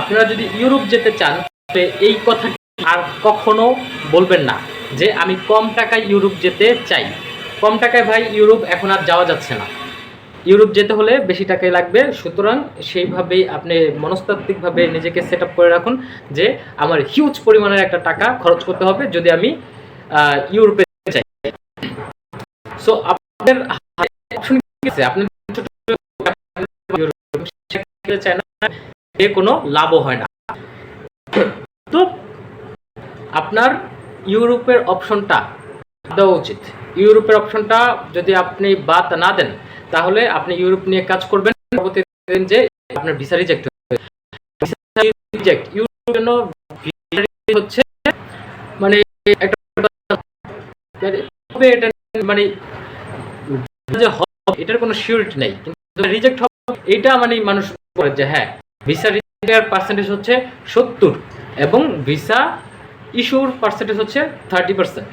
আপনারা যদি ইউরোপ যেতে চান এই কথা আর কখনো বলবেন না যে আমি কম টাকায় ইউরোপ যেতে চাই। কম টাকায় ভাই, ইউরোপ এখন আর যাওয়া যাচ্ছে না। ইউরোপ যেতে হলে বেশি টাকাই লাগবে। সুতরাং সেইভাবেই আপনি মনস্তাত্ত্বিকভাবে নিজেকে সেট করে রাখুন যে আমার হিউজ পরিমাণের একটা টাকা খরচ করতে হবে যদি আমি ইউরোপে চাই সো আপনাদের আপনি না এ কোনো লাভও হয় না। তো আপনার ইউরোপের অপশনটা দেওয়া উচিত। ইউরোপের অপশনটা যদি আপনি বাদ না দেন, তাহলে আপনি ইউরোপ নিয়ে কাজ করবেন। যে আপনার ভিসা রিজেক্ট হচ্ছে মানে একটা মানে যে এটার কোনো সিউরিটি নেই। কিন্তু রিজেক্ট হবে এটা মানে মানুষ করে যে হ্যাঁ ভিসা রিজেক্টের পার্সেন্টেজ হচ্ছে সত্তর এবং ভিসা ইস্যুর পার্সেন্টেজ হচ্ছে থার্টি পার্সেন্ট